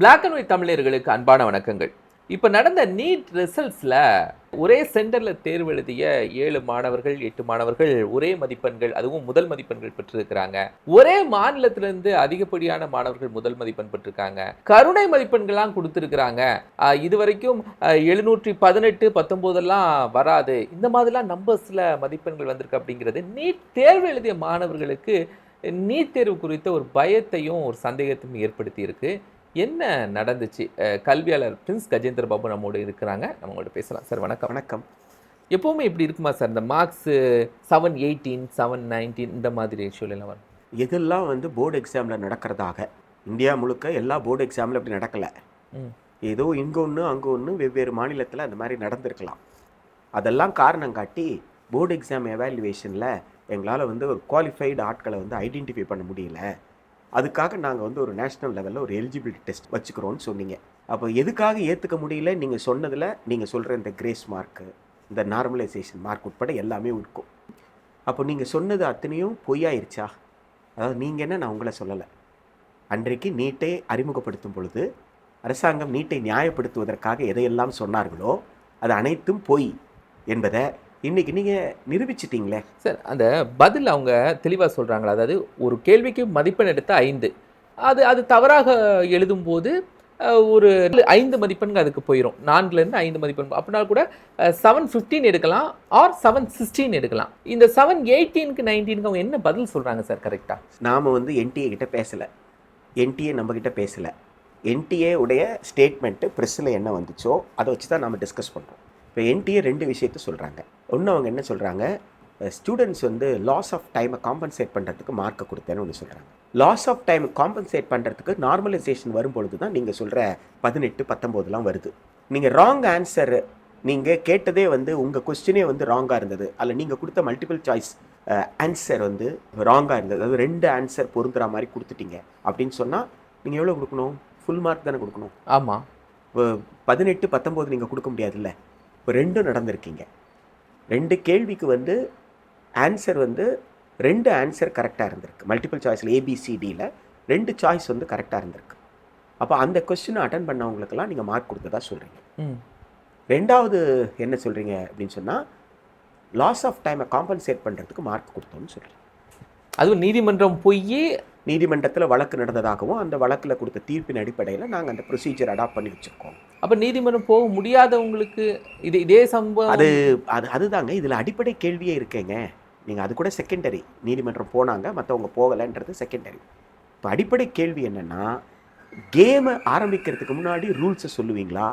Black and white தமிழர்களுக்கு அன்பான வணக்கங்கள். இப்போ நடந்த நீட் ரிசல்ட்ஸில் ஒரே சென்டரில் தேர்வு எழுதிய ஏழு மாணவர்கள் எட்டு மாணவர்கள் ஒரே மதிப்பெண்கள் அதுவும் முதல் மதிப்பெண்கள் பெற்றிருக்கிறாங்க. ஒரே மாநிலத்திலிருந்து அதிகப்படியான மாணவர்கள் முதல் மதிப்பெண் பெற்றிருக்காங்க. கருணை மதிப்பெண்கள்லாம் கொடுத்துருக்குறாங்க. இது வரைக்கும் எழுநூற்றி பதினெட்டு பத்தொம்போதெல்லாம் வராது. இந்த மாதிரிலாம் நம்பர்ஸில் மதிப்பெண்கள் வந்திருக்கு அப்படிங்கிறது நீட் தேர்வு எழுதிய மாணவர்களுக்கு நீட் தேர்வு குறித்த ஒரு பயத்தையும் ஒரு சந்தேகத்தையும் ஏற்படுத்தியிருக்கு. என்ன நடந்துச்சு? கல்வியாளர் பிரின்ஸ் கஜேந்திர பாபு நம்மோடு இருக்கிறாங்க. நம்ம உங்கள்ட்ட பேசலாம். சார் வணக்கம். வணக்கம். எப்பவுமே இப்படி இருக்குமா சார்? இந்த marks seven eighteen seven nineteen இந்த மாதிரி ரேஷியோலாம் வரும். எதெல்லாம் வந்து போர்டு எக்ஸாமில் நடக்கிறதாக. இந்தியா முழுக்க எல்லா போர்டு எக்ஸாமில் அப்படி நடக்கலை. ஏதோ இங்கே ஒன்று அங்கே ஒன்று வெவ்வேறு மாநிலத்தில் அந்த மாதிரி நடந்திருக்கலாம். அதெல்லாம் காரணம் காட்டி போர்டு எக்ஸாம் எவாலுவேஷனில் எங்களால் வந்து ஒரு குவாலிஃபைடு ஆட்களை வந்து ஐடென்டிஃபை பண்ண முடியல. அதுக்காக நாங்கள் வந்து ஒரு நேஷ்னல் லெவலில் ஒரு எலிஜிபிலிட்டி டெஸ்ட் வச்சுக்கிறோன்னு சொன்னீங்க. அப்போ எதுக்காக ஏற்றுக்க முடியல? நீங்கள் சொன்னதில் நீங்கள் சொல்கிற இந்த கிரேஸ் மார்க்கு இந்த நார்மலைசேஷன் மார்க் உட்பட எல்லாமே இருக்கும். அப்போ நீங்கள் சொன்னது அத்தனையும் பொய்யாயிருச்சா? அதாவது நீங்கள் என்ன? நான் உங்களை சொல்லலை. அன்றைக்கு நீட்டை அறிமுகப்படுத்தும் பொழுது அரசாங்கம் நீட்டை நியாயப்படுத்துவதற்காக எதையெல்லாம் சொன்னார்களோ அது அனைத்தும் பொய் என்பதை இன்னைக்கு நீங்கள் நிரூபிச்சிட்டீங்களே. சார் அந்த பதில் அவங்க தெளிவாக சொல்கிறாங்களா அதாவது ஒரு கேள்விக்கு மதிப்பெண் எடுத்த ஐந்து. அது அது தவறாக எழுதும்போது ஒரு ஐந்து மதிப்பெண்கள் அதுக்கு போயிடும் நான்குலேருந்து ஐந்து மதிப்பெண். அப்படின்னா கூட செவன் ஃபிஃப்டீன் எடுக்கலாம் ஆர் செவன் சிக்ஸ்டீன் எடுக்கலாம். இந்த செவன் எயிட்டீனுக்கு நைன்டீனுக்கு அவங்க என்ன பதில் சொல்கிறாங்க சார் கரெக்டாக நாம் வந்து என்டிஏ கிட்ட பேசலை. என்டிஏ நம்மக்கிட்ட பேசலை. என்டிஏ உடைய ஸ்டேட்மெண்ட்டு ப்ரெஸ்ஸில் என்ன வந்துச்சோ அதை வச்சு தான் நம்ம டிஸ்கஸ் பண்ணுறோம் இப்போ என்டிஏ ரெண்டு விஷயத்த சொல்கிறாங்க ஒன்று அவங்க என்ன சொல்கிறாங்க ஸ்டூடெண்ட்ஸ் வந்து லாஸ் ஆஃப் டைமை காம்பன்சேட் பண்ணுறதுக்கு மார்க்கை கொடுத்தேன்னு ஒன்று சொல்கிறாங்க லாஸ் ஆஃப் டைம் காம்பன்சேட் பண்ணுறதுக்கு நார்மலைசேஷன் வரும்பொழுது தான் நீங்கள் சொல்கிற பதினெட்டு பத்தொம்போதுலாம் வருது. நீங்கள் ராங் ஆன்சர் நீங்கள் கேட்டதே வந்து உங்கள் கொஸ்டினே வந்து ராங்காக இருந்தது. அதில் நீங்கள் கொடுத்த மல்டிபிள் சாய்ஸ் ஆன்சர் வந்து ராங்காக இருந்தது. அதாவது ரெண்டு ஆன்சர் பொருந்துற மாதிரி கொடுத்துட்டீங்க. அப்படின்னு சொன்னால் நீங்கள் எவ்வளோ கொடுக்கணும்? ஃபுல் மார்க் தானே கொடுக்கணும். ஆமாம் பதினெட்டு பத்தொம்போது நீங்கள் கொடுக்க முடியாதுல்ல. இப்போ ரெண்டும் நடந்திருக்கீங்க. ரெண்டு கேள்விக்கு வந்து ஆன்சர் வந்து ரெண்டு ஆன்சர் கரெக்டாக இருந்திருக்கு. மல்டிபிள் சாய்ஸில் ஏபிசிடியில் ரெண்டு சாய்ஸ் வந்து கரெக்டாக இருந்திருக்கு. அப்போ அந்த கொஸ்டினை அட்டன் பண்ணவங்களுக்கெல்லாம் நீங்கள் மார்க் கொடுத்ததா சொல்கிறீங்க ரெண்டாவது என்ன சொல்கிறீங்க அப்படின்னு சொன்னால் லாஸ் ஆஃப் டைமை காம்பன்சேட் பண்ணுறதுக்கு மார்க் கொடுத்தோம்னு சொல்கிறீங்க அதுவும் நீதிமன்றம் போய் நீதிமன்றத்தில் வழக்கு நடந்ததாகவும் அந்த வழக்கில் கொடுத்த தீர்ப்பின் அடிப்படையில் நாங்கள் அந்த ப்ரொசீஜர் அடாப்ட் பண்ணி வச்சுருக்கோம். அப்போ நீதிமன்றம் போக முடியாதவங்களுக்கு இது இதே சம்பவம். அது அது அதுதாங்க. இதில் அடிப்படை கேள்வியே இருக்கேங்க. நீங்கள் அது கூட செகண்டரி நீதிமன்றம் போனாங்க மற்றவங்க போகலைன்றது செகண்டரி இப்போ அடிப்படை கேள்வி என்னென்னா கேமை ஆரம்பிக்கிறதுக்கு முன்னாடி ரூல்ஸை சொல்லுவீங்களா?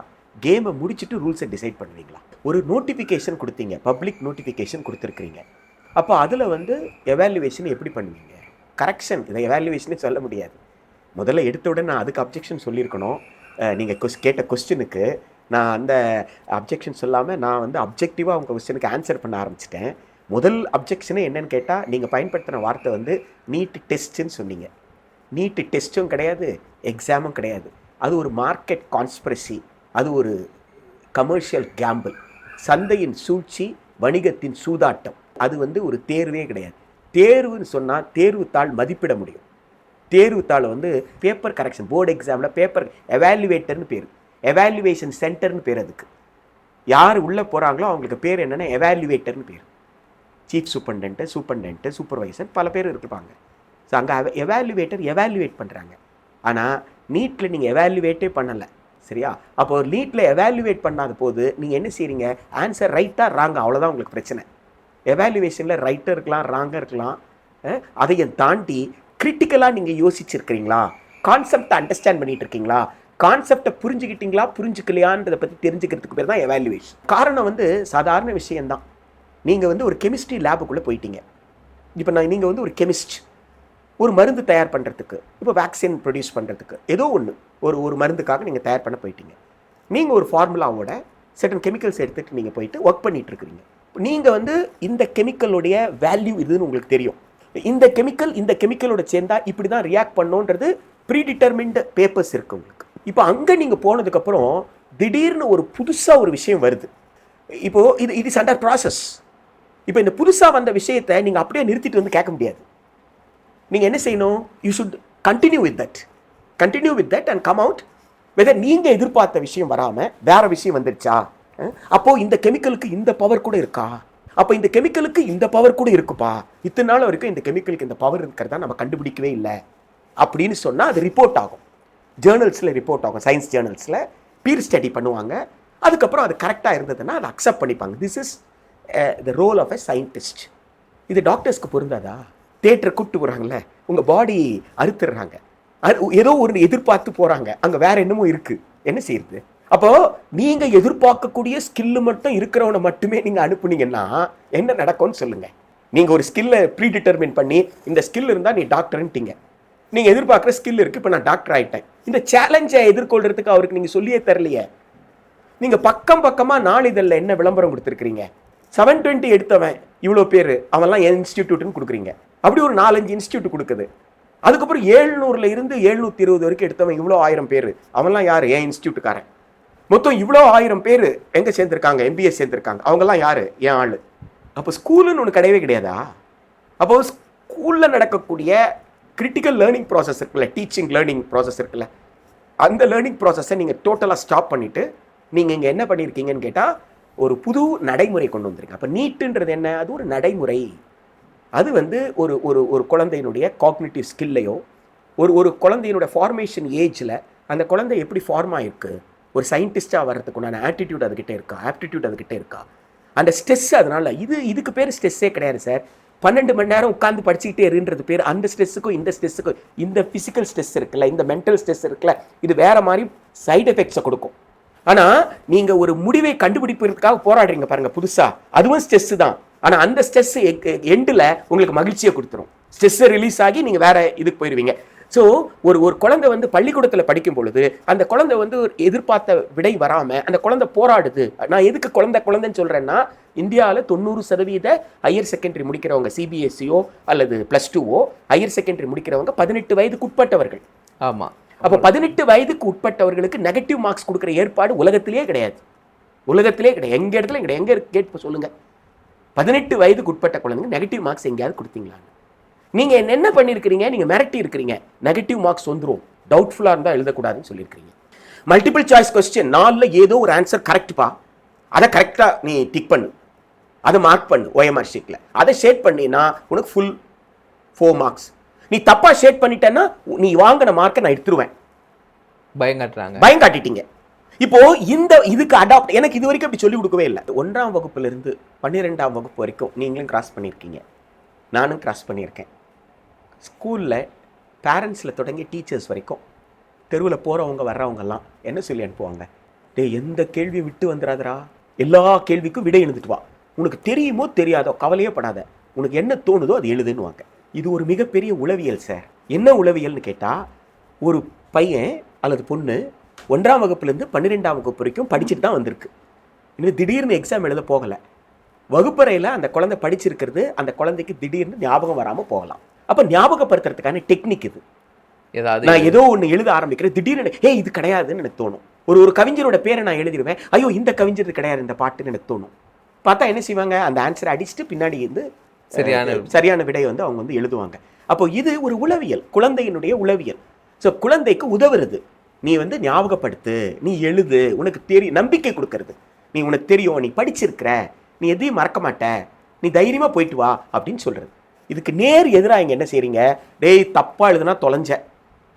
கேமை முடிச்சுட்டு ரூல்ஸை டிசைட் பண்ணுவீங்களா? ஒரு நோட்டிஃபிகேஷன் கொடுத்தீங்க பப்ளிக் நோட்டிஃபிகேஷன் கொடுத்துருக்குறீங்க. அப்போ அதில் வந்து எவாலுவேஷன் எப்படி பண்ணுவீங்க? கரெக்ஷன் இதை எவாலுவேஷனே சொல்ல முடியாது. முதல்ல எடுத்த உடனே நான் அதுக்கு அப்ஜெக்ஷன் சொல்லியிருக்கணும். நீங்கள் கொஸ் கேட்ட கொஸ்டினுக்கு நான் அந்த அப்ஜெக்ஷன் சொல்லாமல் நான் வந்து அப்ஜெக்டிவாக உங்கள் கொஸ்டினுக்கு ஆன்சர் பண்ண ஆரம்பிச்சிட்டேன். முதல் அப்ஜெக்ஷனே என்னன்னு கேட்டால் நீங்கள் பயன்படுத்தின வார்த்தை வந்து நீட்டு டெஸ்ட்டுன்னு சொன்னீங்க. நீட்டு டெஸ்ட்டும் கிடையாது எக்ஸாமும் கிடையாது. அது ஒரு மார்க்கெட் கான்ஸ்பிரசி அது ஒரு கமர்ஷியல் கேம்பிள் சந்தையின் சூழ்ச்சி வணிகத்தின் சூதாட்டம் அது வந்து ஒரு தேர்வே கிடையாது. தேர்வுன்னு சொன்னால் தேர்வுத்தாள் மதிப்பிட முடியும். தேர்வுத்தாள் வந்து பேப்பர் கரெக்ஷன் போர்டு எக்ஸாமில் பேப்பர் எவாலுவேட்டர்னு பேர். எவாலுவேஷன் சென்டர்னு பேர் அதுக்கு. யார் உள்ளே போகிறாங்களோ அவங்களுக்கு பேர் என்னென்னா எவாலுவேட்டர்னு பேர். சீஃப் சூப்பர்டென்ட்டு சூப்பர்டென்ட்டு சூப்பர்வைசர் பல பேர் இருப்பாங்க. ஸோ அங்கே எவாலுவேட்டர் எவாலுவேட் பண்ணுறாங்க ஆனால் நீட்டில் நீங்கள் எவாலுவேட்டே பண்ணலை. சரியா? அப்போ நீட்டில் எவாலுவேட் பண்ணாத போது நீங்கள் என்ன செய்கிறீங்க ஆன்சர் ரைட்டாக ராங்க அவ்வளோதான் உங்களுக்கு பிரச்சனை. எவாலுவேஷனில் ரைட்டாக இருக்கலாம் ராங்காக இருக்கலாம். அதையும் தாண்டி கிரிட்டிக்கலாக நீங்கள் யோசிச்சிருக்கிறீங்களா? கான்செப்டை அண்டர்ஸ்டாண்ட் பண்ணிட்டு இருக்கீங்களா கான்செப்டை புரிஞ்சுக்கிட்டீங்களா புரிஞ்சுக்கலையான்றதை பற்றி தெரிஞ்சுக்கிறதுக்கு பேர் தான் எவாலுவேஷன் காரணம் வந்து சாதாரண விஷயந்தான் நீங்கள் வந்து ஒரு கெமிஸ்ட்ரி லேபுக்குள்ளே போயிட்டீங்க. இப்போ நான் நீங்கள் வந்து ஒரு கெமிஸ்ட் ஒரு மருந்து தயார் பண்ணுறதுக்கு இப்போ வேக்சின் ப்ரொடியூஸ் பண்ணுறதுக்கு ஏதோ ஒன்று ஒரு ஒரு மருந்துக்காக நீங்கள் தயார் பண்ண போயிட்டீங்க. நீங்கள் ஒரு ஃபார்முலாவோட சர்டன் கெமிக்கல்ஸ் எடுத்துகிட்டு நீங்கள் போயிட்டு ஒர்க் பண்ணிகிட்ருக்குறீங்க நீங்கள் வந்து இந்த கெமிக்கலுடைய வேல்யூ இதுன்னு உங்களுக்கு தெரியும். இந்த கெமிக்கல் இந்த கெமிக்கலோட சேர்ந்தா இப்படி தான் ரியாக்ட் பண்ணோன்றது ப்ரீடிட்டர்மின்டு பேப்பர்ஸ் இருக்கு உங்களுக்கு. இப்போ அங்கே நீங்கள் போனதுக்கப்புறம் திடீர்னு ஒரு புதுசாக ஒரு விஷயம் வருது. இப்போது இது இது சண்டர் அண்டர் ப்ராசஸ் இப்போ இந்த புதுசாக வந்த விஷயத்தை நீங்கள் அப்படியே நிறுத்திட்டு வந்து கேட்க முடியாது. நீங்கள் என்ன செய்யணும்? You should continue with that continue with that and come out whether நீங்கள் எதிர்பார்த்த விஷயம் வராமல் வேறு விஷயம் வந்துருச்சா? அப்போது இந்த கெமிக்கலுக்கு இந்த பவர் கூட இருக்கா? அப்போ இந்த கெமிக்கலுக்கு இந்த பவர் கூட இருக்குப்பா. இத்தனை நாள் வரைக்கும் இந்த கெமிக்கலுக்கு இந்த பவர் இருக்கிறதா நம்ம கண்டுபிடிக்கவே இல்லை. அப்படின்னு சொன்னால் அது ரிப்போர்ட் ஆகும். ஜேர்னல்ஸில் ரிப்போர்ட் ஆகும். சயின்ஸ் ஜேர்னல்ஸில் பீர் ஸ்டடி பண்ணுவாங்க. அதுக்கப்புறம் அது கரெக்டாக இருந்ததுன்னா அதை அக்செப்ட் பண்ணிப்பாங்க. This is the role of a scientist இது டாக்டர்ஸ்க்கு பொருந்தாதா? தேட்டரை கூப்பிட்டு போகிறாங்களே உங்கள் பாடி அறுத்துடுறாங்க. அறு- ஏதோ ஒரு எதிர்பார்த்து போகிறாங்க அங்கே வேறு என்னமோ இருக்குது என்ன செய்யுது அப்போ நீங்க எதிர்பார்க்கக்கூடிய ஸ்கில்லு மட்டும் இருக்கிறவனை மட்டுமே நீங்க அனுப்புனீங்கன்னா என்ன நடக்கும்னு சொல்லுங்க. நீங்க ஒரு ஸ்கில்லை ப்ரீ டிட்டர்மின் பண்ணி இந்த ஸ்கில் இருந்தா நீ டாக்டர்ன்ட்டீங்க நீங்க எதிர்பார்க்குற ஸ்கில் இருக்கு இப்போ நான் டாக்டர் ஆயிட்டேன். இந்த சேலஞ்சை எதிர்கொள்றதுக்கு அவருக்கு நீங்க சொல்லியே தரலையே. நீங்க பக்கம் பக்கமா நாளிதழில் என்ன விளம்பரம் கொடுத்துருக்கீங்க செவன் டுவெண்ட்டி எடுத்தவன் இவ்வளோ பேர் அவன்லாம் என் இன்ஸ்டியூட்னு கொடுக்குறீங்க. அப்படி ஒரு நாலஞ்சு இன்ஸ்டியூட் கொடுக்குது. அதுக்கப்புறம் ஏழ்நூறுல இருந்து எழுநூத்தி இருபது வரைக்கும் எடுத்தவன் இவ்வளோ ஆயிரம் பேர். அவன்லாம் யார்? என் இன்ஸ்டியூட்டுக்காரன் மொத்தம் இவ்வளோ ஆயிரம் பேர் எங்கே சேர்ந்துருக்காங்க? எம்பிஎஸ் சேர்ந்துருக்காங்க. அவங்கெல்லாம் யார்? என் ஆள். அப்போ ஸ்கூலுன்னு ஒன்று கிடையவே கிடையாதா? அப்போ ஸ்கூலில் நடக்கக்கூடிய கிரிட்டிக்கல் லேர்னிங் ப்ராசஸ் இருக்குல்ல டீச்சிங் லேர்னிங் ப்ராசஸ் இருக்குல்ல அந்த லேர்னிங் ப்ராசஸை நீங்கள் டோட்டலாக ஸ்டாப் பண்ணிவிட்டு நீங்கள் இங்கே என்ன பண்ணியிருக்கீங்கன்னு கேட்டால் ஒரு புது நடைமுறை கொண்டு வந்திருக்கு அப்போ நீட்டுன்றது என்ன? அது ஒரு நடைமுறை. அது வந்து ஒரு ஒரு ஒரு குழந்தையினுடைய காக்னேட்டிவ் ஸ்கில்லையோ ஒரு ஒரு குழந்தையினுடைய ஃபார்மேஷன் ஏஜில் அந்த குழந்தை எப்படி ஃபார்ம் ஆயிருக்கு? ஒரு சயின்டிஸ்டாக வர்றதுக்கு உண்டான ஆட்டிடியூட் அதுக்கிட்ட இருக்கா? ஆப்டிடியூட் அதுக்கிட்ட இருக்கா? அந்த ஸ்ட்ரெஸ் அதனால இது இதுக்கு பேர் ஸ்ட்ரெஸ்ஸே கிடையாது சார் பன்னெண்டு மணி நேரம் உட்காந்து படிச்சுக்கிட்டே இருன்றது பேர் அந்த ஸ்ட்ரெஸ்ஸுக்கும் இந்த ஸ்ட்ரெஸ்ஸுக்கும் இந்த ஃபிசிக்கல் ஸ்ட்ரெஸ் இருக்குல்ல இந்த மென்டல் ஸ்ட்ரெஸ் இருக்குல்ல இது வேற மாதிரி சைடு எஃபெக்ட்ஸை கொடுக்கும். ஆனால் நீங்கள் ஒரு முடிவை கண்டுபிடிப்பதற்காக போராடுறீங்க பாருங்கள் புதுசாக அதுவும் ஸ்ட்ரெஸ் தான். ஆனால் அந்த ஸ்ட்ரெஸ் எண்டில் உங்களுக்கு மகிழ்ச்சியை கொடுத்துரும். ஸ்ட்ரெஸ்ஸை ரிலீஸ் ஆகி நீங்கள் வேறு இதுக்கு போயிடுவீங்க ஸோ ஒரு ஒரு குழந்தை வந்து பள்ளிக்கூடத்தில் படிக்கும் பொழுது அந்த குழந்தை வந்து ஒரு எதிர்பார்த்த விடை வராம அந்த குழந்தை போராடுது. நான் எதுக்கு குழந்தை குழந்தைன்னு சொல்றேன்னா இந்தியாவில் தொண்ணூறு சதவீத ஹையர் செகண்டரி முடிக்கிறவங்க சிபிஎஸ்சியோ அல்லது ப்ளஸ் டூவோ ஹையர் செகண்டரி முடிக்கிறவங்க பதினெட்டு வயதுக்கு உட்பட்டவர்கள். ஆமா. அப்போ பதினெட்டு வயதுக்கு உட்பட்டவர்களுக்கு நெகட்டிவ் மார்க்ஸ் கொடுக்குற ஏற்பாடு உலகத்திலேயே கிடையாது. உலகத்திலே கிடையாது. எங்க இடத்துல கிடையாது. எங்க இருக்கு? கேட்டு சொல்லுங்க. பதினெட்டு வயதுக்கு உட்பட்ட குழந்தைங்க நெகட்டிவ் மார்க்ஸ் எங்கேயாவது கொடுத்தீங்களான்னு. நீங்க என்ன பண்ணியிருக்கிறீங்க? நீங்க மிரட்டி இருக்கிறீங்க நெகட்டிவ் மார்க்ஸ் வந்துரும் டவுட்ஃபுல்லா இருந்தா எழுதக்கூடாதுன்னு சொல்லியிருக்கிறீங்க. மல்டிபிள் சாய்ஸ் கொஸ்டின் நாலில் ஏதோ ஒரு ஆன்சர் கரெக்ட்பா அதை கரெக்டாக நீ டிக் பண்ணு. அதை மார்க் பண்ணு ஓஎம்ஆர் ஷீட்டில் அதை ஷேட் பண்ணினா உனக்கு ஃபுல் ஃபோர் மார்க்ஸ் நீ தப்பா ஷேட் பண்ணிட்டேன்னா நீ வாங்கின மார்க்கை நான் எடுத்துருவேன். பயங்காட்டுறாங்க பயம் காட்டிட்டீங்க. இப்போ இந்த இதுக்கு அடாப்ட் எனக்கு இது வரைக்கும் அப்படி சொல்லி கொடுக்கவே இல்லை. ஒன்றாம் வகுப்புல இருந்து பன்னிரெண்டாம் வகுப்பு வரைக்கும் நீங்களும் கிராஸ் பண்ணியிருக்கீங்க. நானும் கிராஸ் பண்ணியிருக்கேன். ஸ்கூலில் பேரண்ட்ஸில் தொடங்கி டீச்சர்ஸ் வரைக்கும் தெருவில் போகிறவங்க வர்றவங்கெல்லாம் என்ன சொல்லி அனுப்புவாங்க? டேய் எந்த கேள்வியும் விட்டு வந்துடாதடா எல்லா கேள்விக்கும் விடை எழுந்துட்டு வா. உனக்கு தெரியுமோ தெரியாதோ கவலையே படாத. உனக்கு என்ன தோணுதோ அது எழுதுன்னுவாங்க. இது ஒரு மிகப்பெரிய உளவியல் சார் என்ன உளவியல்னு கேட்டால் ஒரு பையன் அல்லது பொண்ணு ஒன்றாம் வகுப்புலேருந்து பன்னிரெண்டாம் வகுப்பு வரைக்கும் படிச்சுட்டு தான் வந்திருக்கு. இன்னும் திடீர்னு எக்ஸாம் எழுத போகலை. வகுப்பறையில் அந்த குழந்தை படிச்சிருக்கிறது அந்த குழந்தைக்கு திடீர்னு ஞாபகம் வராமல் போகலாம். அப்போ ஞாபகப்படுத்துறதுக்கான டெக்னிக் இது. ஏதாவது நான் ஏதோ ஒன்று எழுத ஆரம்பிக்கிறேன் திடீர்னு ஏ இது கிடையாதுன்னு எனக்கு தோணும். ஒரு ஒரு கவிஞரோட பேரை நான் எழுதிடுவேன். ஐயோ இந்த கவிஞர் கிடையாது இந்த பாட்டுன்னு எனக்கு தோணும். பார்த்தா என்ன செய்வாங்க? அந்த ஆன்சரை அடிச்சுட்டு பின்னாடி வந்து சரியான சரியான விடையை வந்து அவங்க வந்து எழுதுவாங்க. அப்போ இது ஒரு உளவியல் குழந்தையினுடைய உளவியல். ஸோ குழந்தைக்கு உதவுறது. நீ வந்து ஞாபகப்படுத்து நீ எழுது உனக்கு தெரியும் நம்பிக்கை கொடுக்கறது. நீ உனக்கு தெரியும் நீ படிச்சிருக்கிற நீ எதையும் மறக்க மாட்ட நீ தைரியமா போயிட்டு வா அப்படின்னு சொல்றது. இதுக்கு நேர் எதிராக இங்க என்ன செய்றீங்க? டேய் தப்பா எழுதுனா தொலைஞ்ச.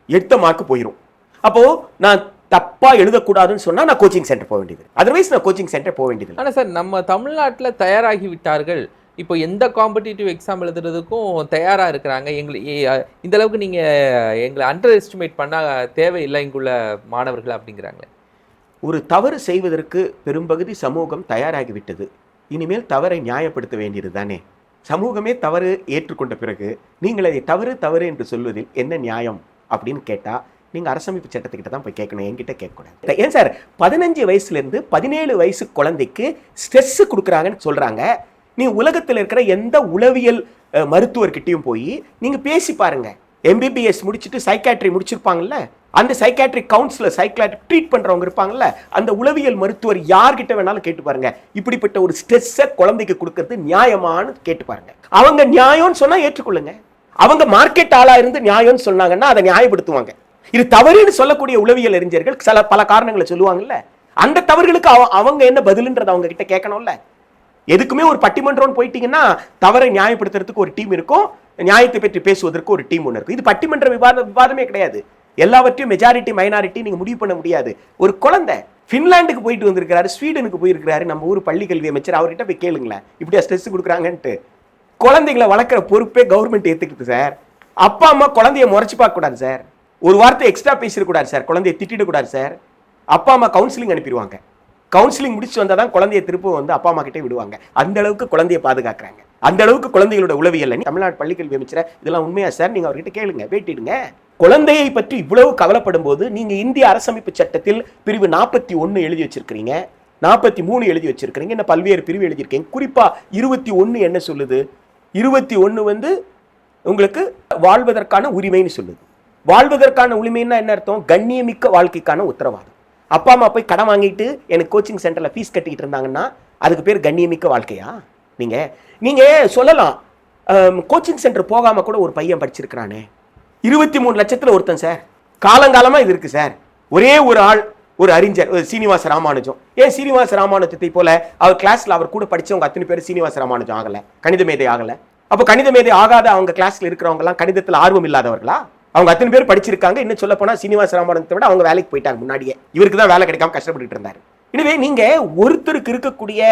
எடுத்த மார்க் போயிடும் அப்போ நான் தப்பா எழுதக்கூடாதுன்னு சொன்னா நான் கோச்சிங் சென்டர் போக வேண்டியது. அதர்வைஸ் நான் கோச்சிங் சென்டர் போக வேண்டியது ஆனா சார் நம்ம தமிழ்நாட்டுல தயாராகி விட்டார்கள். இப்போ எந்த காம்படிட்டிவ் எக்ஸாம் எழுதுறதுக்கும் தயாரா இருக்கிறாங்க. எங்களை இந்த அளவுக்கு நீங்க எங்களை அண்டர் எஸ்டிமேட் பண்ண தேவையில்லை இங்குள்ள மாணவர்கள் அப்படிங்கிறாங்களே. ஒரு தவறு செய்வதற்கு பெரும்பகுதி சமூகம் தயாராகிவிட்டது இனிமேல் தவறை நியாயப்படுத்த வேண்டியது தானே. சமூகமே தவறு ஏற்றுக்கொண்ட பிறகு நீங்கள் அதை தவறு தவறு என்று சொல்வதில் என்ன நியாயம் அப்படின்னு கேட்டால் நீங்கள் அரசமைப்பு சட்டத்துக்கிட்ட தான் போய் கேட்கணும். என்கிட்ட கேட்கக்கூடாது. ஏன் சார்? பதினஞ்சு வயசுலேருந்து பதினேழு வயசு குழந்தைக்கு ஸ்ட்ரெஸ்ஸு கொடுக்குறாங்கன்னு சொல்கிறாங்க நீ உலகத்தில் இருக்கிற எந்த உளவியல் மருத்துவர்கிட்டையும் போய் நீங்கள் பேசி பாருங்கள் எம்பிபிஎஸ் முடிச்சுட்டு சைக்காட்ரி முடிச்சிருப்பாங்கல்ல? அந்த சைக்காட்ரிக் கவுன்சிலர் சைக்காட்ரிக் ட்ரீட் பண்ணுறவங்க இருப்பாங்கல்ல அந்த உளவியல் மருத்துவர் யார்கிட்ட வேணாலும் கேட்டு பாருங்க. இப்படிப்பட்ட ஒரு ஸ்ட்ரெஸ்ஸை குழந்தைக்கு கொடுக்கறது நியாயமான்னு கேட்டு பாருங்க. அவங்க நியாயம்னு சொன்னா ஏற்றுக்கொள்ளுங்க. அவங்க மார்க்கெட் ஆளா இருந்து நியாயம்னு சொன்னாங்கன்னா அதை நியாயப்படுத்துவாங்க. இது தவறுன்னு சொல்லக்கூடிய உளவியல் அறிஞர்கள் சில பல காரணங்களை சொல்லுவாங்கல்ல. அந்த தவறுகளுக்கு அவ- அவங்க என்ன பதிலுன்றதை அவங்க கிட்ட கேட்கணும்ல. எதுக்குமே ஒரு பட்டிமன்றம்னு போயிட்டீங்கன்னா தவறை நியாயப்படுத்துறதுக்கு ஒரு டீம் இருக்கும் நியாயத்தை பற்றி பேசுவதற்கு ஒரு டீம் ஒன்று இருக்கும். இது பட்டிமன்ற விவாத விவாதமே கிடையாது. எல்லாவற்றையும் மெஜாரிட்டி மைனாரிட்டி நீங்கள் முடிவு பண்ண முடியாது. ஒரு குழந்தை ஃபின்லாண்டுக்கு போயிட்டு வந்திருக்கிறாரு ஸ்வீடனுக்கு போயிருக்கிறாரு நம்ம ஊர் பள்ளி கல்வி அமைச்சர் அவர்கிட்ட போய் கேளுங்களேன். இப்படியா ஸ்ட்ரெஸ் கொடுக்குறாங்கன்ட்டு. குழந்தைங்களை வளர்க்குற பொறுப்பே கவர்மெண்ட் ஏற்றுக்குது சார் அப்பா அம்மா குழந்தைய முறைச்சி பார்க்கக்கூடாது சார் ஒரு வார்த்தை எக்ஸ்ட்ரா பேசிடக்கூடாது சார் குழந்தைய திட்டிடக்கூடாது சார் அப்பா அம்மா கவுன்சிலிங் அனுப்பிடுவாங்க. கவுன்சிலிங் முடிச்சு வந்தால் தான் குழந்தைய திரும்ப வந்து அப்பா அம்மா கிட்டே விடுவாங்க. அந்த அளவுக்கு குழந்தைய பாதுகாக்கிறாங்க. அந்த அளவுக்கு குழந்தைகளோட உளவியல் தமிழ்நாடு பள்ளிக்கல்வி அமைச்சர் இதெல்லாம் உண்மையா சார்? நீங்க அவர்கிட்ட கேளுங்க வேட்டிடுங்க. குழந்தையை பற்றி இவ்வளவு கவலைப்படும் போது நீங்க இந்திய அரசமைப்பு சட்டத்தில் பிரிவு நாற்பத்தி ஒன்று எழுதி வச்சிருக்கிறீங்க. நாற்பத்தி மூணு எழுதி வச்சிருக்கிறீங்க. இன்னும் பல்வேறு பிரிவு எழுதியிருக்கீங்க. குறிப்பா இருபத்தி ஒன்று என்ன சொல்லுது? இருபத்தி ஒன்று வந்து உங்களுக்கு வாழ்வதற்கான உரிமைன்னு சொல்லுது. வாழ்வதற்கான உரிமைன்னா என்ன அர்த்தம்? கண்ணியமிக்க வாழ்க்கைக்கான உத்தரவாதம். அப்பா அம்மா போய் கடன் வாங்கிட்டு எனக்கு கோச்சிங் சென்டரில் ஃபீஸ் கட்டிக்கிட்டு இருந்தாங்கன்னா அதுக்கு பேர் கண்ணியமிக்க வாழ்க்கையா? நீங்கள் நீங்கள் சொல்லலாம். கோச்சிங் சென்டர் போகாமல் கூட ஒரு பையன் படிச்சிருக்கிறானே. இருபத்தி மூணு லட்சத்தில் ஒருத்தன் சார். காலங்காலமாக இது இருக்குது சார். ஒரே ஒரு ஆள் ஒரு அறிஞர் ஒரு சீனிவாச ராமானுஜம். ஏன் சீனிவாச ராமானுஜத்தை போல அவர் கிளாஸில் அவர் கூட படித்தவங்க அத்தனை பேர் சீனிவாச ராமானுஜம் ஆகலை. கணித மேதை ஆகலை. அப்போ கணித மேதை ஆகாத அவங்க கிளாஸில் இருக்கிறவங்கலாம் கணிதத்தில் ஆர்வம் இல்லாதவர்களா? அவங்க அத்தனை பேர் படிச்சிருக்காங்க. இன்னும் சொல்ல போனால் சீனிவாச ராமானுஜத்தை விட அவங்க வேலைக்கு போயிட்டாங்க முன்னாடியே. இவருக்கு தான் வேலை கிடைக்காம கஷ்டப்பட்டுட்டு இருந்தாரு. எனவே நீங்க ஒருத்தருக்கு இருக்கக்கூடிய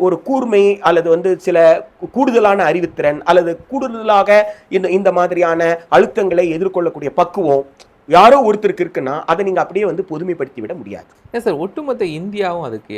ஒரு கூர்மை அல்லது வந்து சில கூடுதலான அறிவுத்திறன் அல்லது கூடுதலாக இந்த இந்த மாதிரியான அழுத்தங்களை எதிர்கொள்ளக்கூடிய பக்குவம் யாரோ ஒருத்தருக்கு இருக்குன்னா அதை நீங்க அப்படியே வந்து பொதுமைப்படுத்தி விட முடியாது. ஏன் சார் ஒட்டுமொத்த இந்தியாவும் அதுக்கு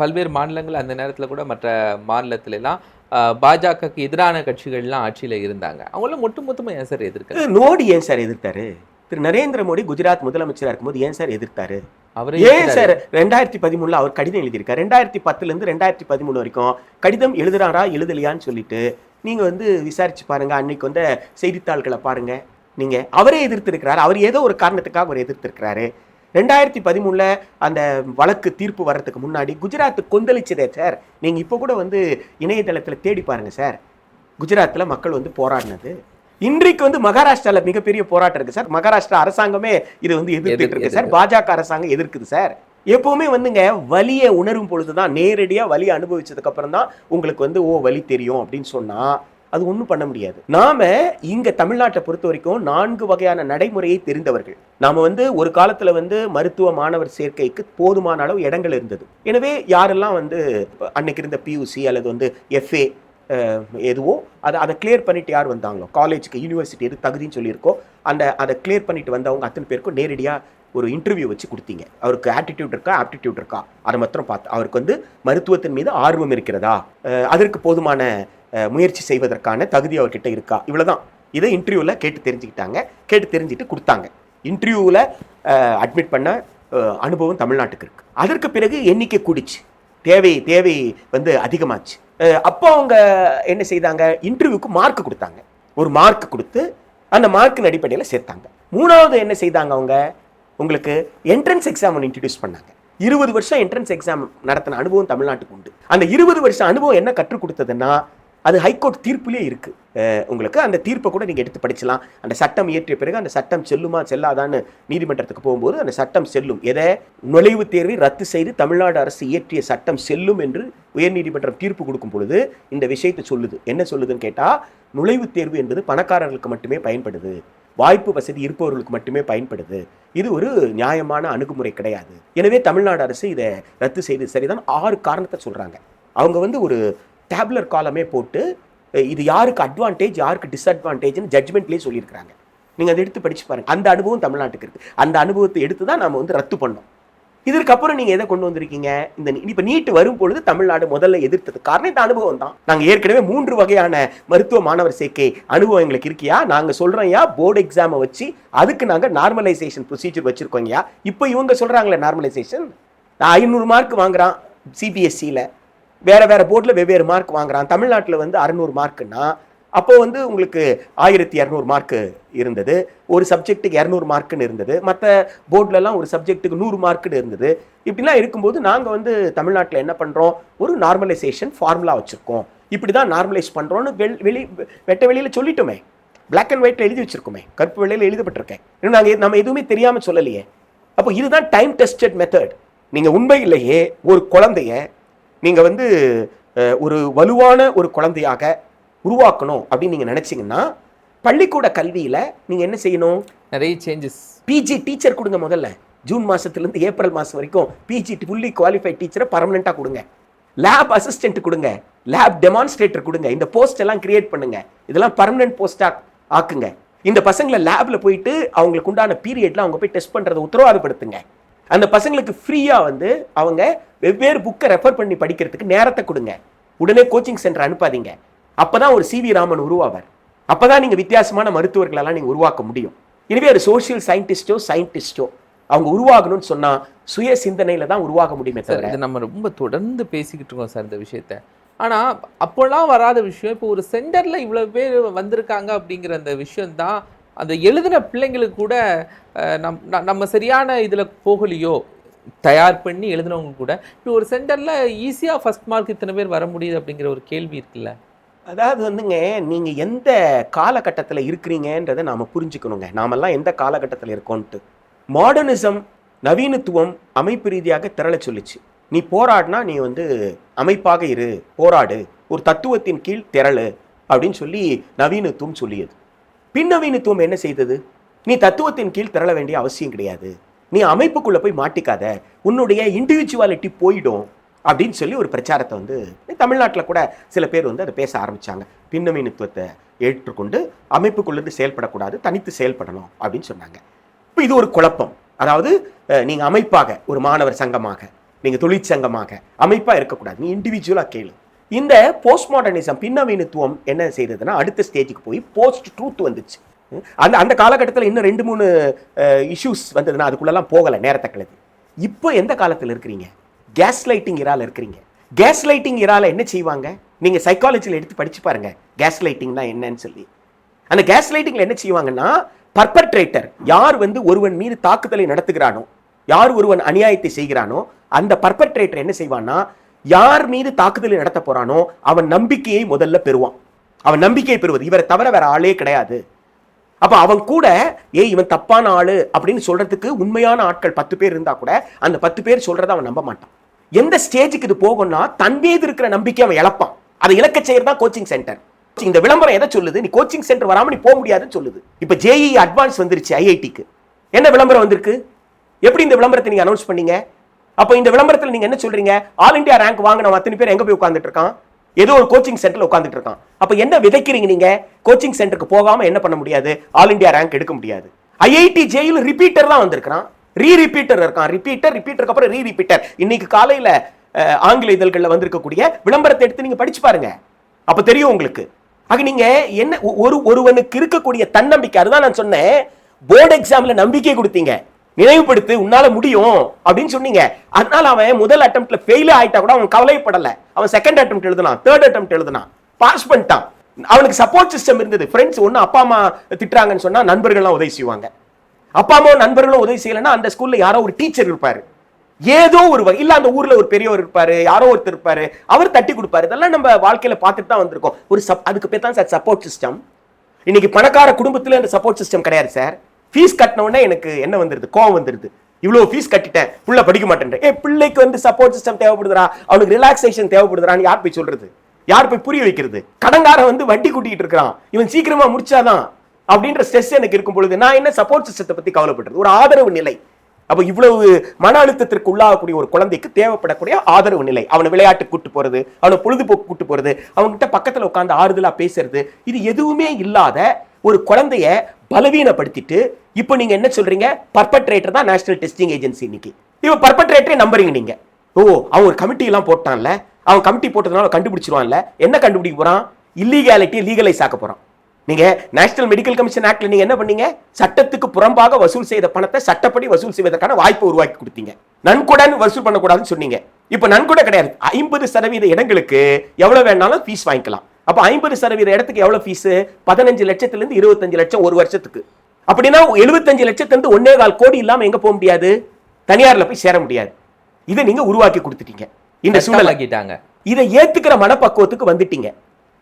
பல்வேறு மாநிலங்கள் அந்த நேரத்துல கூட மற்ற மாநிலத்துல எல்லாம் ஆஹ், பாஜகக்கு எதிரான கட்சிகள்லாம் ஆட்சியில இருந்தாங்க. அவங்களாம் ஒட்டுமொத்தமா ஏன் சார் எதிர்க்க மோடி ஏன் சார் எதிர்த்தாரு? திரு நரேந்திர மோடி குஜராத் முதலமைச்சரா இருக்கும்போது ஏன் சார் எதிர்த்தாரு? அவரே ஏன். சார் ரெண்டாயிரத்தி பதிமூணுல அவர் கடிதம் எழுதியிருக்காரு. ரெண்டாயிரத்தி பத்துல இருந்து ரெண்டாயிரத்தி பதிமூணு வரைக்கும் கடிதம் எழுதுறாரா எழுதலையான்னு சொல்லிட்டு நீங்க வந்து விசாரிச்சு பாருங்க. அன்னைக்கு வந்த செய்தித்தாள்களை பாருங்க. நீங்க அவரே எதிர்த்திருக்கிறாரு. அவர் ஏதோ ஒரு காரணத்துக்காக அவர் எதிர்த்திருக்கிறாரு. ரெண்டாயிரத்தி பதிமூணுல அந்த வழக்கு தீர்ப்பு வர்றதுக்கு முன்னாடி குஜராத் கொந்தளிச்சதே சார். நீங்க இப்போ கூட வந்து இணையதளத்துல தேடி பாருங்க சார். குஜராத்ல மக்கள் வந்து போராடினது. இன்றைக்கு வந்து மகாராஷ்டிரால மிகப்பெரிய போராட்டம் இருக்கு சார். மகாராஷ்டிரா அரசாங்கமே இது வந்து எதிர்த்துட்டு இருக்கு சார். பாஜக அரசாங்கம் எதிர்க்குது சார். எப்பவுமே வந்துங்க வலியை உணரும் பொழுதுதான் நேரடியா வலி அனுபவிச்சதுக்கு அப்புறம் தான் உங்களுக்கு வந்து ஓ வலி தெரியும் அப்படின்னு சொன்னா அது ஒன்றும் பண்ண முடியாது. நாம இங்க தமிழ்நாட்டை பொறுத்த வரைக்கும் நான்கு வகையான நடைமுறையை தெரிந்தவர்கள். நாம வந்து ஒரு காலத்துல வந்து மருத்துவ மாணவர் சேர்க்கைக்கு போதுமான அளவு இடங்கள் இருந்தது. எனவே யாரெல்லாம் வந்து அன்னைக்கு இருந்த பியூசி அல்லது வந்து எஃப்ஏ எதுவோ அதை அதை கிளியர் பண்ணிட்டு யார் வந்தாங்களோ? காலேஜுக்கு யூனிவர்சிட்டி எது தகுதின்னு சொல்லியிருக்கோ அந்த அதை கிளியர் பண்ணிட்டு வந்தவங்க அத்தனை பேருக்கும் நேரடியாக ஒரு இன்டர்வியூ வச்சு கொடுத்தீங்க. அவருக்கு ஆட்டிடியூட் இருக்கா ஆப்டிடியூட் இருக்கா? அதை மாத்திரம் பார்த்து அவருக்கு வந்து மருத்துவத்தின் மீது ஆர்வம் இருக்கிறதா? அதற்கு போதுமான முயற்சி செய்வதற்கான தகுதி அவர்கிட்ட இருக்கா? இவ்வளோதான் இதை இன்டர்வியூவில் கேட்டு தெரிஞ்சுக்கிட்டாங்க. கேட்டு தெரிஞ்சுட்டு கொடுத்தாங்க. இன்டர்வியூவில் அட்மிட் பண்ண அனுபவம் தமிழ்நாட்டுக்கு இருக்குது அதற்கு பிறகு எண்ணிக்கை கூடிச்சு. தேவை தேவை வந்து அதிகமாச்சு. அப்போ அவங்க என்ன செய்தாங்க? இன்டர்வியூக்கு மார்க் கொடுத்தாங்க. ஒரு மார்க் கொடுத்து அந்த மார்க்கின் அடிப்படையில் சேர்த்தாங்க. மூணாவது என்ன செய்தாங்க அவங்க? உங்களுக்கு என்ட்ரன்ஸ் எக்ஸாம் ஒன்று இன்ட்ரடியூஸ் பண்ணாங்க. இருபது வருஷம் என்ட்ரன்ஸ் எக்ஸாம் நடத்தின அனுபவம் தமிழ்நாட்டுக்கு உண்டு. அந்த இருபது வருஷம் அனுபவம் என்ன கற்றுக் கொடுத்ததுன்னா அது ஹைகோர்ட் தீர்ப்புலேயே இருக்குது உங்களுக்கு அந்த தீர்ப்பை கூட நீங்கள் எடுத்து படிச்சலாம். அந்த சட்டம் இயற்றிய பிறகு அந்த சட்டம் செல்லுமா செல்லாதான்னு நீதிமன்றத்துக்கு போகும்போது அந்த சட்டம் செல்லும். எதை? நுழைவுத் தேர்வை ரத்து செய்து தமிழ்நாடு அரசு இயற்றிய சட்டம் செல்லும் என்று உயர்நீதிமன்றம் தீர்ப்பு கொடுக்கும் பொழுது இந்த விஷயத்தை சொல்லுது. என்ன சொல்லுதுன்னு கேட்டால் நுழைவுத் தேர்வு என்பது பணக்காரர்களுக்கு மட்டுமே பயன்படுது. வாய்ப்பு வசதி இருப்பவர்களுக்கு மட்டுமே பயன்படுது. இது ஒரு நியாயமான அணுகுமுறை கிடையாது. எனவே தமிழ்நாடு அரசு இதை ரத்து செய்து சரிதான். ஆறு காரணத்தை சொல்கிறாங்க அவங்க வந்து ஒரு டேப்லர் காலமே போட்டு இது யாருக்கு அட்வான்டேஜ் யாருக்கு டிஸ்அட்வான்டேஜ்னு ஜட்மெண்ட்லேயே சொல்லியிருக்கிறாங்க. நீங்கள் அதை எடுத்து படித்து பாருங்கள் அந்த அனுபவம் தமிழ்நாட்டுக்கு இருக்குது அந்த அனுபவத்தை எடுத்து தான் நம்ம வந்து ரத்து பண்ணோம். இதற்கப்புறம் நீங்கள் எதை கொண்டு வந்திருக்கீங்க? இந்த நீ- நீட்டு வரும் பொழுது தமிழ்நாடு முதல்ல எதிர்த்தது. காரணம் இந்த அனுபவம் தான். நாங்கள் ஏற்கனவே மூன்று வகையான மருத்துவ மாணவர் சேர்க்கை அனுபவம் எங்களுக்கு இருக்கியா நாங்கள் சொல்கிறோம்யா போர்டு எக்ஸாமை வச்சு அதுக்கு நாங்கள் நார்மலைசேஷன் ப்ரொசீஜர் வச்சுருக்கோங்கயா இப்போ இவங்க சொல்கிறாங்களே நார்மலைசேஷன் நான் ஐநூறு மார்க் வாங்குறான் சிபிஎஸ்சியில் வேறு வேறு போர்டில் வெவ்வேறு மார்க் வாங்குறான். தமிழ்நாட்டில் வந்து அறநூறு மார்க்குன்னா அப்போ வந்து உங்களுக்கு ஆயிரத்தி இரநூறு மார்க்கு இருந்தது. ஒரு சப்ஜெக்ட்டுக்கு இரநூறு மார்க்குன்னு இருந்தது. மற்ற போர்டிலலாம் ஒரு சப்ஜெக்ட்டுக்கு நூறு மார்க்குன்னு இருந்தது. இப்படிலாம் இருக்கும்போது நாங்கள் வந்து தமிழ்நாட்டில் என்ன பண்ணுறோம் ஒரு நார்மலைசேஷன் ஃபார்முலா வச்சுருக்கோம். இப்படி தான் நார்மலைஸ் பண்ணுறோன்னு வெள் வெளி வெட்ட வெளியில் சொல்லிட்டோமே. பிளாக் அண்ட் ஒயிட்டில் எழுதி வச்சுருக்கோமே. கருப்பு வெளியில் எழுதப்பட்டிருக்கேன். இன்னும் நம்ம எதுவுமே தெரியாமல் சொல்லலையே. அப்போ இதுதான் டைம் டெஸ்டட் மெத்தட் நீங்கள் உண்மையிலேயே ஒரு குழந்தைய நீங்க வந்து ஒரு வலுவான ஒரு குழந்தையாக உருவாக்கணும் அப்படின்னு நீங்க நினைச்சீங்கன்னா பள்ளிக்கூட கல்வியில நீங்க என்ன செய்யணும்? நிறைய சேஞ்சஸ் பிஜி டீச்சர் கொடுங்க முதல்ல. ஜூன் மாசத்துலேருந்து ஏப்ரல் மாசம் வரைக்கும் பிஜி ஃபுல்லி குவாலிஃபைட் டீச்சரை பர்மனெண்ட்டாக கொடுங்க. லேப் அசிஸ்டன்ட் கொடுங்க. லேப் டெமான்ஸ்ட்ரேட்டர் கொடுங்க. இந்த போஸ்ட் எல்லாம் கிரியேட் பண்ணுங்க. இதெல்லாம் பர்மனெண்ட் போஸ்டா ஆக்குங்க. இந்த பசங்களை லேப்ல போயிட்டு அவங்களுக்கு உண்டான பீரியட்ல அவங்க போய் டெஸ்ட் பண்றதை உத்தரவாதப்படுத்துங்க. அந்த பசங்களுக்கு ஃப்ரீயா வந்து அவங்க வெவ்வேறு புக்கை ரெஃபர் பண்ணி படிக்கிறதுக்கு நேரத்தை கொடுங்க. உடனே கோச்சிங் சென்டர் அனுப்பாதீங்க. அப்பதான் ஒரு சிவி ராமன் உருவாவார். அப்பதான் நீங்க வித்தியாசமான மருத்துவர்களெல்லாம் நீங்க உருவாக்க முடியும். எனவே ஒரு சோஷியல் சயின்டிஸ்டோ சயின்டிஸ்டோ அவங்க உருவாகணும்னு சொன்னா சுய சிந்தனையில தான் உருவாக முடியுமே சார் தவிர. இது நம்ம ரொம்ப தொடர்ந்து பேசிக்கிட்டு இருக்கோம் சார் இந்த விஷயத்த. ஆனா அப்போல்லாம் வராத விஷயம் இப்போ ஒரு சென்டர்ல இவ்வளவு பேர் வந்திருக்காங்க அப்படிங்கிற அந்த விஷயம் தான் அந்த எழுதின பிள்ளைங்களுக்கு கூட நம் நம்ம சரியான இதில் போகலையோ தயார் பண்ணி எழுதினவங்க கூட இப்போ ஒரு சென்டரில் ஈஸியாக ஃபஸ்ட் மார்க் இத்தனை பேர் வர முடியுது அப்படிங்கிற ஒரு கேள்வி இருக்குல்ல? அதாவது வந்துங்க நீங்கள் எந்த காலகட்டத்தில் இருக்கிறீங்கன்றதை நாம் புரிஞ்சுக்கணுங்க. நாமெல்லாம் எந்த காலகட்டத்தில் இருக்கோன்ட்டு. மாடர்னிசம் நவீனத்துவம் அமைப்பு ரீதியாக திரள சொல்லுச்சு. நீ போராடினா நீ வந்து அமைப்பாக இரு போராடு. ஒரு தத்துவத்தின் கீழ் திரளு அப்படின்னு சொல்லி நவீனத்துவம் சொல்லியது. பின்னவீனத்துவம் என்ன செய்தது? நீ தத்துவத்தின் கீழ் திரள வேண்டிய அவசியம் கிடையாது. நீ அமைப்புக்குள்ளே போய் மாட்டிக்காத. உன்னுடைய இண்டிவிஜுவாலிட்டி போயிடும் அப்படின்னு சொல்லி ஒரு பிரச்சாரத்தை வந்து தமிழ்நாட்டில் கூட சில பேர் வந்து அதை பேச ஆரம்பித்தாங்க பின்னவீனத்துவத்தை ஏற்றுக்கொண்டு அமைப்புக்குள்ளேருந்து செயல்படக்கூடாது தனித்து செயல்படணும் அப்படின்னு சொன்னாங்க. இப்போ இது ஒரு குழப்பம். அதாவது நீங்கள் அமைப்பாக ஒரு மாணவர் சங்கமாக நீங்கள் தொழிற்சங்கமாக அமைப்பாக இருக்கக்கூடாது. நீ இண்டிவிஜுவலாக கேளு. இந்த போஸ்ட் மாடர்னிசம் பின்னவீனத்துவம் என்ன செய்ததுன்னா அடுத்த ஸ்டேஜுக்கு போய் போஸ்ட் ட்ரூத் வந்துச்சு. அந்த அந்த காலகட்டத்தில் இன்னும் ரெண்டு மூணு இஷ்யூஸ் வந்ததுன்னா அதுக்குள்ளெல்லாம் போகலை நேரத்தை கழுது இப்போ எந்த காலத்தில் இருக்கிறீங்க? கேஸ் லைட்டிங் இறால் இருக்கிறீங்க. கேஸ் லைட்டிங் இறால் என்ன செய்வாங்க? நீங்கள் சைக்காலஜியில் எடுத்து படித்து பாருங்கள் கேஸ் லைட்டிங்னா என்னன்னு சொல்லி. அந்த கேஸ் லைட்டிங்கில் என்ன செய்வாங்கன்னா பர்பட்ரேட்டர் யார் வந்து ஒருவன் மீது தாக்குதலை நடத்துகிறானோ யார் ஒருவன் அநியாயத்தை செய்கிறானோ அந்த பர்பட்ரேட்டர் என்ன செய்வான்னா யார் மீது தாக்குதலை நடத்த போறானோ அவன் நம்பிக்கையை முதல்ல பெறுவான். அவன் நம்பிக்கையை பெறுவது. இவரை தவிர வேற ஆளே கிடையாது. அப்ப அவன் கூட ஏய் இவன் தப்பான ஆளு அப்படின்னு சொல்றதுக்கு உண்மையான ஆட்கள் பத்து பேர் இருந்தா கூட அந்த பத்து பேர் சொல்றதை அவன் நம்ப மாட்டான். எந்த ஸ்டேஜுக்கு இது போகும்னா தன் மீது இருக்கிற நம்பிக்கை அவன் இழப்பான். அதை இழக்க செய்யறதா கோச்சிங் சென்டர் இந்த விளம்பரம் எதை சொல்லுது? நீ கோச்சிங் சென்டர் வராம நீ போக முடியாதுன்னு சொல்லுது. இப்ப ஜேஇ அட்வான்ஸ் வந்துருச்சு ஐஐடிக்கு என்ன விளம்பரம் வந்திருக்கு? எப்படி இந்த விளம்பரத்தை நீங்க அனௌன்ஸ் பண்ணீங்க? அப்போ இந்த விளம்பரத்தில் நீங்க என்ன சொல்றீங்க? ஆல் இந்தியா ரேங்க் வாங்கின அத்தனை பேர் எங்க போய் உட்கார்ந்துட்டு இருக்கான்? ஏதோ ஒரு கோச்சிங் சென்டர்ல உட்கார்ந்துட்டு இருக்கான். அப்ப என்ன விதைக்கிறீங்க நீங்க? கோச்சிங் சென்டருக்கு போகாம என்ன பண்ண முடியாது? ஆல் இந்தியா ரேங்க் எடுக்க முடியாது. ஐஐடி ஜேயில் ரிப்பீட்டர் தான் வந்திருக்கான் ரீ ரிப்பீட்டர் இருக்கான் ரிப்பீட்டர் ரிப்பீட்டருக்கு அப்புறம் ரீ ரிப்பீட்டர் இன்னைக்கு காலையில ஆங்கில இதழ்களில் வந்திருக்கக்கூடிய விளம்பரத்தை எடுத்து நீங்க படிச்சு பாருங்க. அப்ப தெரியும் உங்களுக்கு. ஆக நீங்க என்ன ஒ- ஒரு ஒருவனுக்கு இருக்கக்கூடிய தன்னம்பிக்கை அதுதான் நான் சொன்னேன். போர்டு எக்ஸாம்ல நம்பிக்கை கொடுத்தீங்க. நினைவுபடுத்து உன்னால முடியும் அப்படின்னு சொன்னீங்க. அதனால அவன் முதல் அட்டம்ப்ட்ல ஃபெயில் ஆயிட்டா கூட அவன் கவலைப்படல. அவன் செகண்ட் அட்டம் எழுதினான் தேர்ட் அட்டம் எழுதினான். பாஸ் பண்ணிட்டான். அவனுக்கு சப்போர்ட் சிஸ்டம் இருந்தது. ஃப்ரெண்ட்ஸ் ஒன்று அப்பா அம்மா திட்டுறாங்கன்னு சொன்னா நண்பர்கள்லாம் உதவி செய்வாங்க. அப்பா அம்மா நண்பர்களும் உதவி செய்யலைன்னா அந்த ஸ்கூல்ல யாரோ ஒரு டீச்சர் இருப்பாரு. ஏதோ ஒரு வகை இல்ல அந்த ஊர்ல ஒரு பெரியவர் இருப்பாரு யாரோ ஒருத்தர் இருப்பாரு அவர் தட்டி கொடுப்பாரு. இதெல்லாம் நம்ம வாழ்க்கையில பார்த்துட்டு தான் வந்திருக்கோம். ஒரு சப் அதுக்கு பேர் தான் சார் சப்போர்ட் சிஸ்டம் இன்னைக்கு பணக்கார குடும்பத்துல அந்த சப்போர்ட் சிஸ்டம் கிடையாது சார் ஃபீஸ் கட்டினோடனே எனக்கு என்ன வந்துருது? கோவம் வந்துருது. இவ்வளோ ஃபீஸ் கட்டிட்டேன். புள்ள படிக்க மாட்டேன் ஏ பிள்ளைக்கு வந்து சப்போர்ட் சிஸ்டம் தேவைப்படுதுரா அவனுக்கு ரிலாக்ஸேஷன் தேவைப்படுதுறான்னு யார் போய் சொல்றது? யார் போய் புரிய வைக்கிறது? கடன்காரன் வந்து வட்டி கூட்டிகிட்டு இருக்கிறான். இவன் சீக்கிரமா முடிச்சாதான் அப்படின்ற ஸ்ட்ரெஸ் எனக்கு இருக்கும் பொழுது நான் என்ன சப்போர்ட் சிஸ்டத்தை பத்தி கவலைப்படுறது? ஒரு ஆதரவு நிலை. அப்போ இவ்வளவு மன அழுத்தத்திற்கு உள்ளாகக்கூடிய ஒரு குழந்தைக்கு தேவைப்படக்கூடிய ஆதரவு நிலை. அவனை விளையாட்டு கூட்டு போறது அவனை பொழுதுபோக்கு கூட்டு போறது அவன்கிட்ட பக்கத்தில் உட்காந்து ஆறுதலா பேசுறது இது எதுவுமே இல்லாத ஒரு குழந்தைய பலவீனப்படுத்திட்டு இப்போ நீங்கள் என்ன சொல்றீங்க? பர்பட்ரேட்டர் தான் நேஷனல் டெஸ்டிங் ஏஜென்சி இன்னைக்கு. இவன் பர்பட்ரேட்டரே நம்புறீங்க நீங்கள் ஓ அவன் ஒரு கமிட்டிலாம் போட்டான்ல? அவன் கமிட்டி போட்டதுனால கண்டுபிடிச்சிருவான்ல? என்ன கண்டுபிடிக்க போகிறான் இல்லீகாலிட்டியை லீகலைஸ் ஆக்க போகிறான் நீங்கள் நேஷனல் மெடிக்கல் கமிஷன் ஆக்டில் நீங்கள் என்ன பண்ணீங்க? சட்டத்துக்கு புறம்பாக வசூல் செய்த பணத்தை சட்டப்படி வசூல் செய்வதற்கான வாய்ப்பை உருவாக்கி கொடுத்தீங்க. நன்கொடன் வசூல் பண்ணக்கூடாதுன்னு சொன்னீங்க. இப்போ நன்கொடை கிடையாது. ஐம்பது சதவீத இடங்களுக்கு எவ்வளோ வேணாலும் ஃபீஸ் வாங்கிக்கலாம். அப்போ ஐம்பது சதவீத இடத்துக்கு எவ்வளோ ஃபீஸ் பதினஞ்சு லட்சத்துலேருந்து இருபத்தஞ்சு லட்சம் ஒரு வருஷத்துக்கு. அப்படின்னா எழுபத்தஞ்சு லட்சத்துல இருந்து ஒன்னே கால் கோடி இல்லாம எங்க போக முடியாது? தனியார்ல போய் சேர முடியாது. இதை நீங்க உருவாக்கி கொடுத்துட்டீங்க. இந்த சூழலை ஆக்கிட்டாங்க இதை ஏத்துக்கிற மனப்பக்குவத்துக்கு வந்துட்டீங்க.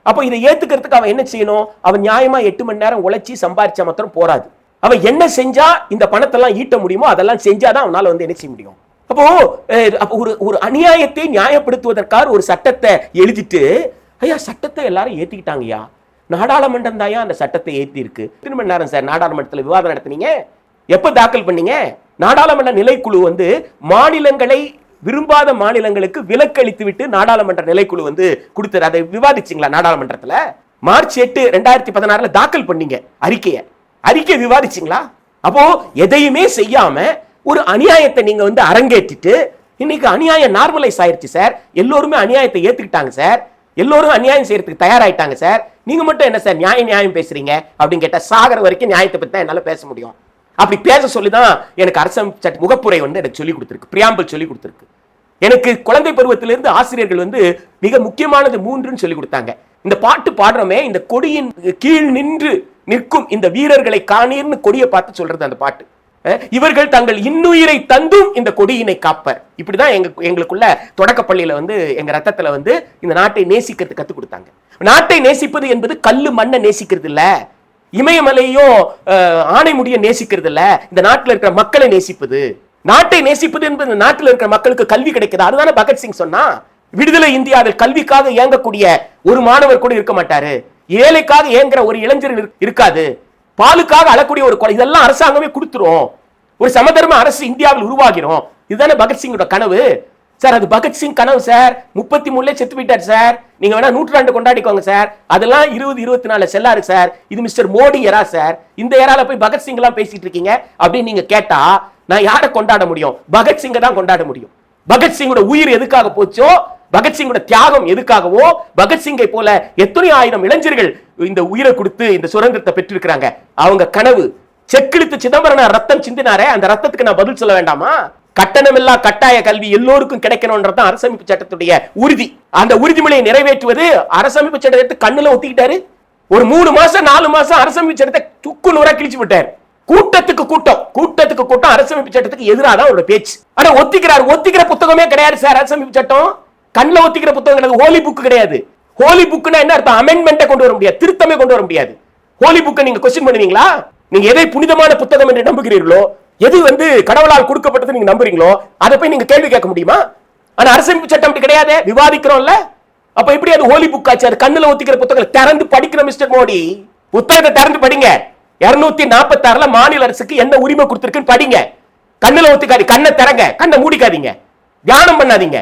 அப்போ இதை ஏத்துக்கிறதுக்கு அவன் என்ன செய்யணும்? அவன் நியாயமா எட்டு மணி நேரம் உழைச்சி சம்பாரிச்சா மாத்திரம் போராது அவன் என்ன செஞ்சா இந்த பணத்தெல்லாம் ஈட்ட முடியுமோ அதெல்லாம் செஞ்சாதான் அவனால வந்து என்ன செய்ய முடியும். அப்போ அப்போ ஒரு ஒரு அநியாயத்தை நியாயப்படுத்துவதற்காக ஒரு சட்டத்தை எழுதிட்டு ஐயா சட்டத்தை எல்லாரும் ஏத்திக்கிட்டாங்கய்யா. நாடாளுமன்றம் தாயா அந்த சட்டத்தை ஏற்றிருக்கு இருக்கு எத்தனை மணி நேரம் சார் நாடாளுமன்றத்தில் விவாதம் நடத்துனீங்க? எப்போ தாக்கல் பண்ணீங்க? நாடாளுமன்ற நிலைக்குழு வந்து மாநிலங்களை விரும்பாத மாநிலங்களுக்கு விலக்களித்து விட்டு நாடாளுமன்ற நிலைக்குழு வந்து கொடுத்தது. அதை விவாதிச்சிங்களா நாடாளுமன்றத்தில்? மார்ச் எட்டு ரெண்டாயிரத்தி பதினாறில் தாக்கல் பண்ணீங்க அறிக்கையை. அறிக்கை விவாதிச்சிங்களா? அப்போ எதையுமே செய்யாம ஒரு அநியாயத்தை நீங்க வந்து அரங்கேற்றிட்டு இன்னைக்கு அநியாயம் நார்மலைஸ் ஆயிருச்சு சார். எல்லோருமே அநியாயத்தை ஏத்துக்கிட்டாங்க சார். எல்லோரும் அநியாயம் செய்யறதுக்கு தயாராயிட்டாங்க சார். நீங்க மட்டும் என்ன சார் நியாய நியாயம் பேசுறீங்க? அப்படின்னு கேட்டா சாகர வரைக்கும் நியாயத்தை பத்தி தான் என்னால பேச முடியும். அப்படி பேச சொல்லி தான் எனக்கு அரசம் சட்ட முகப்புரை வந்து எனக்கு சொல்லி கொடுத்துருக்கு. பிரியாம்பல் சொல்லி கொடுத்துருக்கு. எனக்கு குழந்தை பருவத்திலிருந்து ஆசிரியர்கள் வந்து மிக முக்கியமானது மூன்றுன்னு சொல்லி கொடுத்தாங்க. இந்த பாட்டு பாடுறோமே இந்த கொடியின் கீழ் நின்று நிற்கும் இந்த வீரர்களை காணீர்னு கொடியை பார்த்து சொல்றது அந்த பாட்டு. இவர்கள் தங்கள் இன்னுயிரை தந்தும் இந்த கொடியினை காப்பர். இப்படிதான் எங்க எங்களுக்குள்ள தொடக்க பள்ளியில வந்து எங்க ரத்தத்துல வந்து இந்த நாட்டை நேசிக்கிறது கத்து கொடுத்தாங்க. நாட்டை நேசிப்பது என்பது கல்லு மண்ணை நேசிக்கிறது இல்ல இமயமலையும் அஹ், ஆனைமுடிய நேசிக்கிறது இல்ல இந்த நாட்டில் இருக்கிற மக்களை நேசிப்பது. நாட்டை நேசிப்பது என்பது இந்த நாட்டில் இருக்கிற மக்களுக்கு கல்வி கிடைக்குது? அதுதானே பகத்சிங் சொன்னா. விடுதலை இந்தியாவில் கல்விக்காக இயங்கக்கூடிய ஒரு மாணவர் கூட இருக்க மாட்டாரு. ஏழைக்காக இயங்குற ஒரு இளைஞர் இரு- இருக்காது. பாலுக்காக அழக்கூடிய ஒரு கொலை இதெல்லாம் அரசாங்கமே கொடுத்துரும். ஒரு சமதர்ம அரசு இந்தியாவில் உருவாகிறோம். இதுதானே பகத்சிங்கோட கனவு. சார் அது பகத்சிங் கனவு சார். முப்பத்தி மூணுல செத்து போயிட்டார் சார். நீங்க வேணா நூற்றாண்டு கொண்டாடிக்கோங்க சார். அதெல்லாம் இருபது இருபத்தி நாலு செல்லாரு சார். இது மிஸ்டர் மோடி எரா சார். இந்த ஏரால போய் பகத்சிங் எல்லாம் பேசிட்டு இருக்கீங்க அப்படின்னு நீங்க கேட்டா நான் யாரை கொண்டாட முடியும்? பகத்சிங்கை தான் கொண்டாட முடியும். பகத்சிங்கோட உயிர் எதுக்காக போச்சோ? பகத்சிங்கோட தியாகம் எதுக்காகவோ? பகத்சிங்கை போல எத்தனை ஆயிரம் இளைஞர்கள் இந்த உயிரை கொடுத்து இந்த சுதந்திரத்தை பெற்றிருக்கிறாங்க? அவங்க கனவு. செக்கிழுத்து சிதம்பரம் ரத்தம் சிந்தினாரே. அந்த ரத்தத்துக்கு நான் பதில் சொல்ல வேண்டாமா? கட்டணமில்லா கட்டாய கல்வி எல்லோருக்கும் கிடைக்கணும்ன்றதான் அரசமைப்பு சட்டத்துடைய உறுதி. அந்த உறுதிமொழியை நிறைவேற்றுவது அரசமைப்பு சட்டத்தை கண்ணுல ஒத்திக்கிட்டாரு ஒரு மூணு மாசம் நாலு மாசம் அரசமைப்பு சட்டத்தை துக்கு நூறா கிழிச்சு விட்டார். கூட்டத்துக்கு கூட்டம். கூட்டத்துக்கு கூட்டம் அரசமைப்பு சட்டத்துக்கு எதிராக தான் அவரோட பேச்சு. ஆனா ஒத்திக்கிறார். ஒத்திக்கிற புத்தகமே கிடையாது சார் அரசமைப்பு சட்டம். கண்ணில் ஒத்திக்கிற புத்தகம் கிடையாது. ஹோலி புக் கிடையாது. ஹோலி புக்னா என்ன அர்த்தம்? அமெண்ட்மெண்ட்டை கொண்டு வர முடியாது. திருத்தமே கொண்டு வர முடியாது. ஹோலி புக்கை நீங்க கொஸ்டின் பண்ணுவீங்களா? நீங்க எதை புனிதமான புத்தகம் என்று நம்புகிறீர்களோ எது வந்து கடவுளால் கொடுக்கப்பட்டது நீங்க நம்புறீங்களோ அதை போய் நீங்க கேள்வி கேட்க முடியுமா? ஆனா அரசமைப்பு சட்டம் அப்படி கிடையாது. விவாதிக்கிறோம்ல. அப்ப எப்படி அது ஹோலி புக் ஆச்சு? அது கண்ணுல ஒத்திக்கிற புத்தகங்களை திறந்து படிக்கிற மிஸ்டர் மோடி. புத்தகத்தை திறந்து படிங்க. இருநூத்தி நாற்பத்தி ஆறுல மாநில அரசுக்கு என்ன உரிமை கொடுத்திருக்குன்னு படிங்க. கண்ணுல ஒத்திக்காதி கண்ணை திறங்க. கண்ணை மூடிக்காதீங்க. தியானம் பண்ணாதீங்க.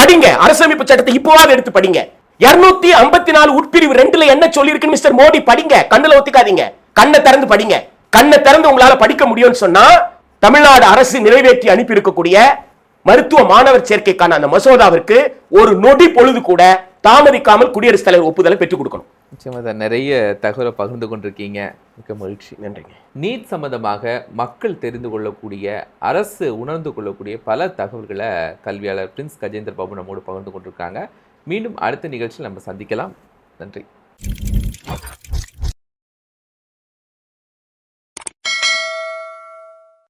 படிங்க. அரசமைப்பு சட்டத்தை இப்போவாது எடுத்து படிங்க. இருநூத்தி ஐம்பத்தி நாலு உட்பிரிவு ரெண்டுல என்ன சொல்லியிருக்குன்னு மிஸ்டர் மோடி படிங்க. கண்ணுல ஒத்திக்காதீங்க. கண்ணை திறந்து படிங்க. கண்ணை திறந்து உங்களால படிக்க முடியும்னு சொன்னா தமிழ்நாடு அரசு நிறைவேற்றி அனுப்பி இருக்கக்கூடிய மருத்துவ மாணவர் சேர்க்கைக்கான அந்த மசோதாவிற்கு ஒரு நொடி பொழுது கூட தாமதிக்காமல் குடியரசுத் தலைவர் ஒப்புதலை பெற்றுக் கொடுக்கணும். நிச்சயமா சார் நிறைய தகவலை பகிர்ந்து கொண்டிருக்கீங்க. மிக்க மகிழ்ச்சி. நன்றிங்க. நீட் சம்பந்தமாக மக்கள் தெரிந்து கொள்ளக்கூடிய அரசு உணர்ந்து கொள்ளக்கூடிய பல தகவல்களை கல்வியாளர் பிரின்ஸ் கஜேந்திர பாபு நம்மோடு பகிர்ந்து கொண்டிருக்காங்க. மீண்டும் அடுத்த நிகழ்ச்சியில் நம்ம சந்திக்கலாம். நன்றி.